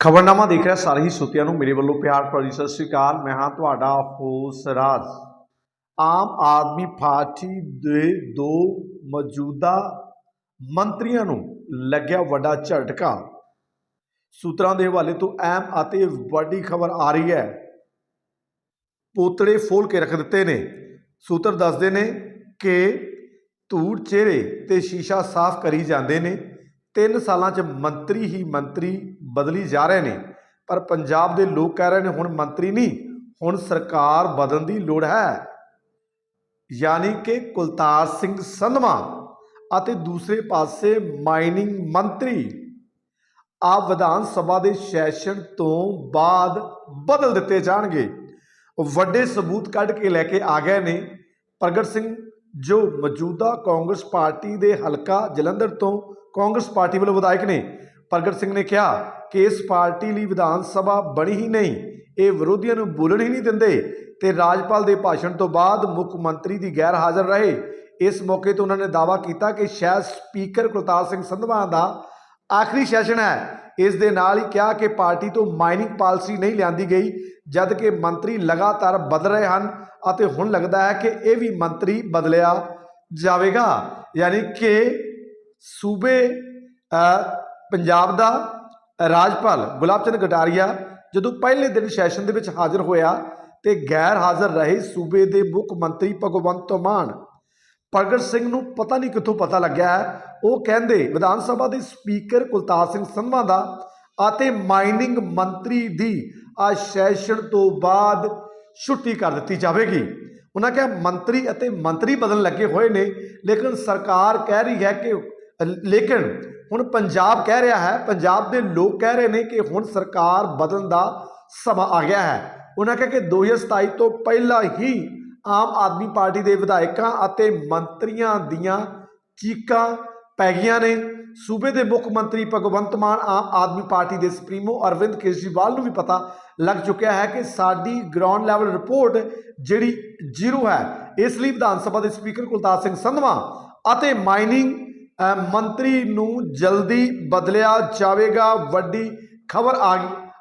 ਖਬਰਨਾਮਾ ਦੇਖ ਰਿਹਾ ਸਾਰੇ ਹੀ ਸੁਤਿਆਂ ਨੂੰ। ਮੇਰੇ ਵੱਲੋਂ ਪਿਆਰ ਭਰੀ ਸਤਿ ਸ੍ਰੀ ਅਕਾਲ। ਮੈਂ ਹਾਂ ਤੁਹਾਡਾ ਹੋਸ ਰਾਜ। ਆਮ ਆਦਮੀ ਪਾਰਟੀ ਦੇ ਦੋ ਮੌਜੂਦਾ ਮੰਤਰੀਆਂ ਨੂੰ ਲੱਗਿਆ ਵੱਡਾ ਝਟਕਾ। ਸੂਤਰਾਂ ਦੇ ਹਵਾਲੇ ਤੋਂ ਅਹਿਮ ਅਤੇ ਵੱਡੀ ਖਬਰ ਆ ਰਹੀ ਹੈ। ਪੋਤੜੇ ਫੋਲ ਕੇ ਰੱਖ ਦਿੱਤੇ ਨੇ। ਸੂਤਰ ਦੱਸਦੇ ਨੇ ਕਿ ਧੂੜ ਚਿਹਰੇ ਤੇ ਸ਼ੀਸ਼ਾ ਸਾਫ਼ ਕਰੀ ਜਾਂਦੇ ਨੇ। ਤਿੰਨ ਸਾਲਾਂ 'ਚ ਮੰਤਰੀ ਹੀ ਮੰਤਰੀ ਬਦਲੀ ਜਾ ਰਹੇ ਨੇ। ਪਰ ਪੰਜਾਬ ਦੇ ਲੋਕ ਕਹਿ ਰਹੇ ਨੇ, ਹੁਣ ਮੰਤਰੀ ਨਹੀਂ, ਹੁਣ ਸਰਕਾਰ ਬਦਲਣ ਦੀ ਲੋੜ ਹੈ। ਯਾਨੀ ਕਿ ਕੁਲਤਾਰ ਸਿੰਘ ਸੰਧਵਾ ਅਤੇ ਦੂਸਰੇ ਪਾਸੇ ਮਾਈਨਿੰਗ ਮੰਤਰੀ ਆ ਵਿਧਾਨ ਸਭਾ ਦੇ ਸੈਸ਼ਨ ਤੋਂ ਬਾਅਦ ਬਦਲ ਦਿੱਤੇ ਜਾਣਗੇ। ਵੱਡੇ ਸਬੂਤ ਕੱਢ ਕੇ ਲੈ ਕੇ ਆ ਗਏ ਨੇ ਪ੍ਰਗਟ ਸਿੰਘ, ਜੋ ਮੌਜੂਦਾ ਕਾਂਗਰਸ ਪਾਰਟੀ ਦੇ ਹਲਕਾ ਜਲੰਧਰ ਤੋਂ ਕਾਂਗਰਸ ਪਾਰਟੀ ਵੱਲੋਂ ਵਿਧਾਇਕ ਨੇ। ਪ੍ਰਗਟ ਸਿੰਘ ਨੇ ਕਿਹਾ ਕਿ ਇਸ ਪਾਰਟੀ ਲਈ ਵਿਧਾਨ ਸਭਾ ਬਣੀ ਹੀ ਨਹੀਂ, ਇਹ ਵਿਰੋਧੀਆਂ ਨੂੰ ਬੋਲਣ ਹੀ ਨਹੀਂ ਦਿੰਦੇ ਤੇ ਰਾਜਪਾਲ ਦੇ ਭਾਸ਼ਣ ਤੋਂ ਬਾਅਦ ਮੁੱਖ ਮੰਤਰੀ ਦੀ ਗੈਰ ਹਾਜ਼ਰ ਰਹੇ। ਇਸ ਮੌਕੇ ਤੇ ਉਹਨਾਂ ਨੇ ਦਾਅਵਾ ਕੀਤਾ ਕਿ ਸ਼ਾਇਦ ਸਪੀਕਰ ਕੁਲਤਾਰ ਸਿੰਘ ਸੰਧਵਾ ਦਾ ਆਖਰੀ ਸੈਸ਼ਨ ਹੈ। ਇਸ ਦੇ ਨਾਲ ਹੀ ਕਿਹਾ ਕਿ ਪਾਰਟੀ ਤੋਂ ਮਾਈਨਿੰਗ ਪਾਲਿਸੀ ਨਹੀਂ ਲਿਆਂਦੀ ਗਈ ਜਦ ਕਿ ਮੰਤਰੀ ਲਗਾਤਾਰ ਬਦਲ ਰਹੇ ਹਨ ਅਤੇ ਹੁਣ ਲੱਗਦਾ ਹੈ ਕਿ ਇਹ ਵੀ ਮੰਤਰੀ ਬਦਲਿਆ ਜਾਵੇਗਾ। ਯਾਨੀ ਕਿ ਸੂਬੇ ਪੰਜਾਬ ਦਾ ਰਾਜਪਾਲ ਗੁਲਾਬ ਚੰਦ ਕਟਾਰੀਆ ਜਦੋਂ ਪਹਿਲੇ ਦਿਨ ਸੈਸ਼ਨ ਦੇ ਵਿੱਚ ਹਾਜ਼ਰ ਹੋਇਆ ਤੇ ਗੈਰ ਹਾਜ਼ਰ ਰਹੇ ਸੂਬੇ ਦੇ ਮੁੱਖ ਮੰਤਰੀ ਭਗਵੰਤ ਮਾਨ, ਪ੍ਰਗਟ ਸਿੰਘ ਨੂੰ ਪਤਾ ਨਹੀਂ ਕਿੱਥੋਂ ਪਤਾ ਲੱਗਿਆ। ਹੈ ਉਹ ਕਹਿੰਦੇ, ਵਿਧਾਨ ਸਭਾ ਦੇ ਸਪੀਕਰ ਕੁਲਤਾਰ ਸਿੰਘ ਸੰਧਵਾ ਦਾ ਅਤੇ ਮਾਈਨਿੰਗ ਮੰਤਰੀ ਦੀ ਆ ਸੈਸ਼ਨ ਤੋਂ ਬਾਅਦ ਛੁੱਟੀ ਕਰ ਦਿੱਤੀ ਜਾਵੇਗੀ। ਉਹਨਾਂ ਕਿਹਾ, ਮੰਤਰੀ ਅਤੇ ਮੰਤਰੀ ਬਦਲਣ ਲੱਗੇ ਹੋਏ ਨੇ, ਲੇਕਿਨ ਸਰਕਾਰ ਕਹਿ ਰਹੀ ਹੈ ਕਿ ਲੇਕਿਨ ਹੁਣ ਪੰਜਾਬ ਕਹਿ ਰਿਹਾ ਹੈ, ਪੰਜਾਬ ਦੇ ਲੋਕ ਕਹਿ ਰਹੇ ਨੇ ਕਿ ਹੁਣ ਸਰਕਾਰ ਬਦਲਣ ਦਾ ਸਮਾਂ ਆ ਗਿਆ ਹੈ। ਉਹਨਾਂ ਕਿਹਾ ਕਿ 2027 ਤੋਂ ਪਹਿਲਾਂ ਹੀ ਆਮ ਆਦਮੀ ਪਾਰਟੀ ਦੇ ਵਿਧਾਇਕਾਂ ਅਤੇ ਮੰਤਰੀਆਂ ਦੀਆਂ ਚੀਕਾਂ ਪੈ ਗਈਆਂ ਨੇ। ਸੂਬੇ ਦੇ ਮੁੱਖ ਮੰਤਰੀ ਭਗਵੰਤ ਮਾਨ, ਆਮ ਆਦਮੀ ਪਾਰਟੀ ਦੇ ਸੁਪਰੀਮੋ ਅਰਵਿੰਦ ਕੇਜਰੀਵਾਲ ਨੂੰ ਵੀ ਪਤਾ ਲੱਗ ਚੁੱਕਿਆ ਹੈ ਕਿ ਸਾਡੀ ਗਰਾਊਂਡ ਲੈਵਲ ਰਿਪੋਰਟ ਜਿਹੜੀ ਜ਼ੀਰੋ ਹੈ, ਇਸ ਲਈ ਵਿਧਾਨ ਸਭਾ ਦੇ ਸਪੀਕਰ ਕੁਲਤਾਰ ਸਿੰਘ ਸੰਧਵਾ ਅਤੇ ਮਾਈਨਿੰਗ ਮੰਤਰੀ ਨੂੰ ਜਲਦੀ ਬਦਲਿਆ ਜਾਵੇਗਾ, ਵੱਡੀ ਖਬਰ ਆ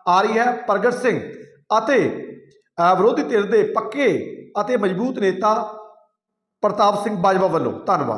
ਆ ਰਹੀ ਹੈ ਪ੍ਰਗਟ ਸਿੰਘ ਅਤੇ ਵਿਰੋਧੀ ਧਿਰ ਦੇ ਪੱਕੇ ਅਤੇ ਮਜ਼ਬੂਤ ਨੇਤਾ ਪ੍ਰਤਾਪ ਸਿੰਘ ਬਾਜਵਾ ਵੱਲੋਂ, ਧੰਨਵਾਦ।